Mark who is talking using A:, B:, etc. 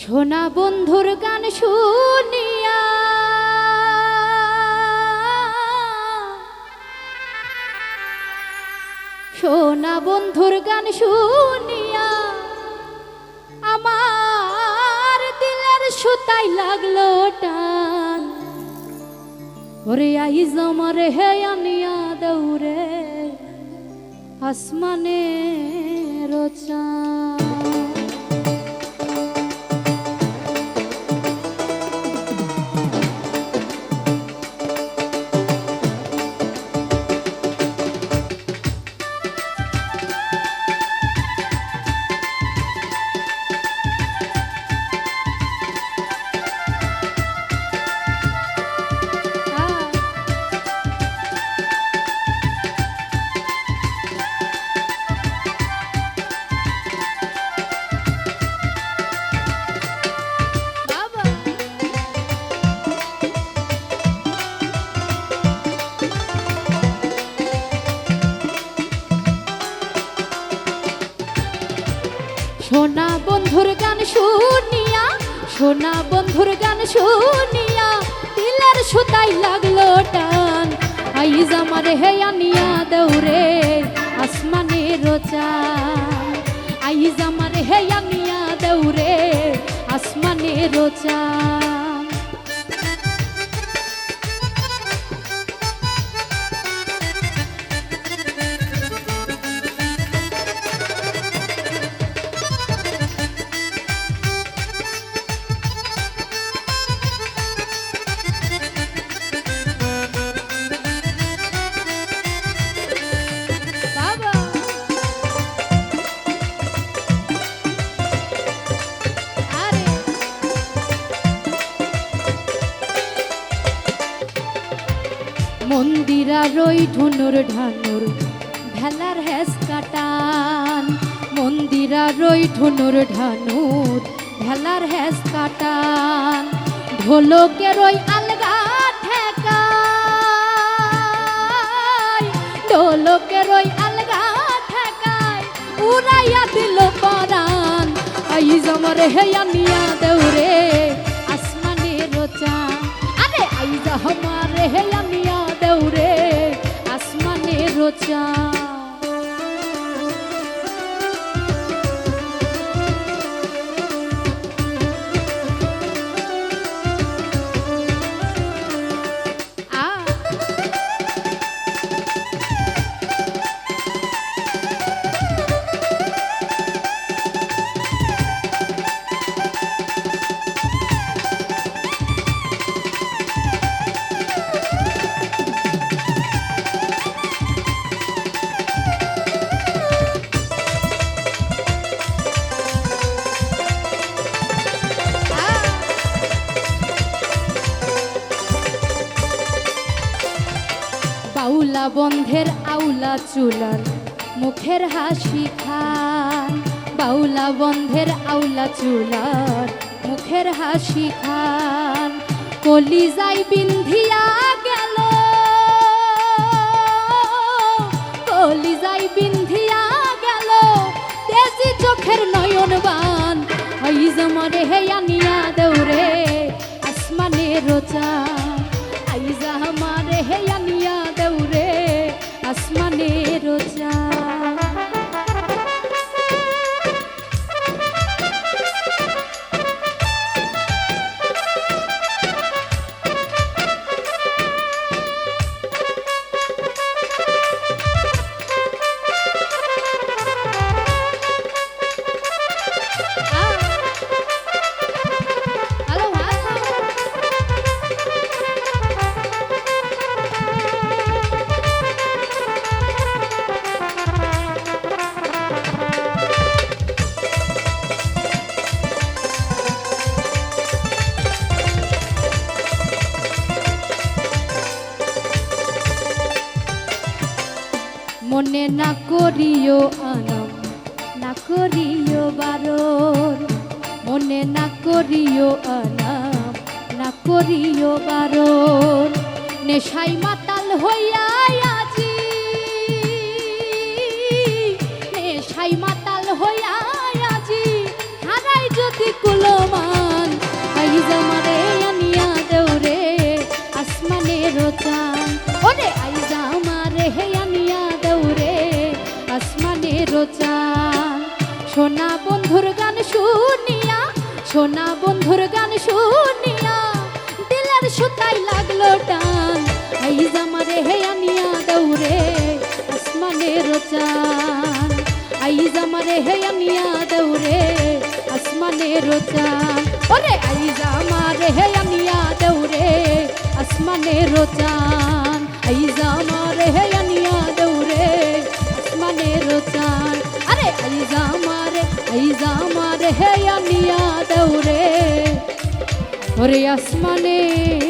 A: সোনা বন্ধুর গান শুনিয়া। সোনা বন্ধুর গান শুনিয়া আমার দিলের সুতাই লাগল টান। ওরে আইজ আমার হে আনিয়া দৌড়ে আসমানে রোচা বন্ধুর গান শুনিয়া, সোনা বন্ধুর গান শুনিয়া পিলার সুতাই লাগল টান। আইজ আমার হে আনিয়া দৌড়ে আসমানে রোচা আইজ আমার হে আনিয়া দৌড়ে আসমানে রোচান মন্দিরা রই ঢুনুর ঢানুর, ভেলার হেস কাটান। মন্দিরা রই ঢুনুর ঢানুর, ভেলার হেস কাটান। ঢোলকের রই আলগা ঠেকায় ঢোলকের ওই আলগা ঠেকায় উড়াইয়া দিল পরান আইজ আমার হেয়া নিয়া দেউরে, আসমানে রোচা আরে আইজ আমার হেয়া দেউরে আসমানে বাউলা বন্ধের আউলা চুলার মুখের হাসি খান। বাউলা বন্ধের আউলা চুলার মুখের হাসি খান। কলি যাই বিন্ধিয়া গেল কলি যাই বিন্ধিয়া গেল। তেজি চোখের নয়ন বান আইজ আমারে হে আনিয়া দৌড়ে আসমানে রোচা আসমানে মনে না করিও আনম না করিও বারণ। মনে না করিও আনাম না করিও বারণ। নেশাই মাতাল হইয়া চান সোনা বন্ধুর গান শুনিয়া, সোনা বন্ধুর গান শুনিয়া, দিলের সুতাই লাগল টান। এই জামারে হে আনিয়া দৌড়ে আসমানের চান আই জামারে হে আনিয়া দৌড়ে আসমানের চান ওরে আই জামারে হে আনিয়া দৌড়ে আসমানের চান জামারে হে আনিয়া দৌড়ে ওরে আসমানের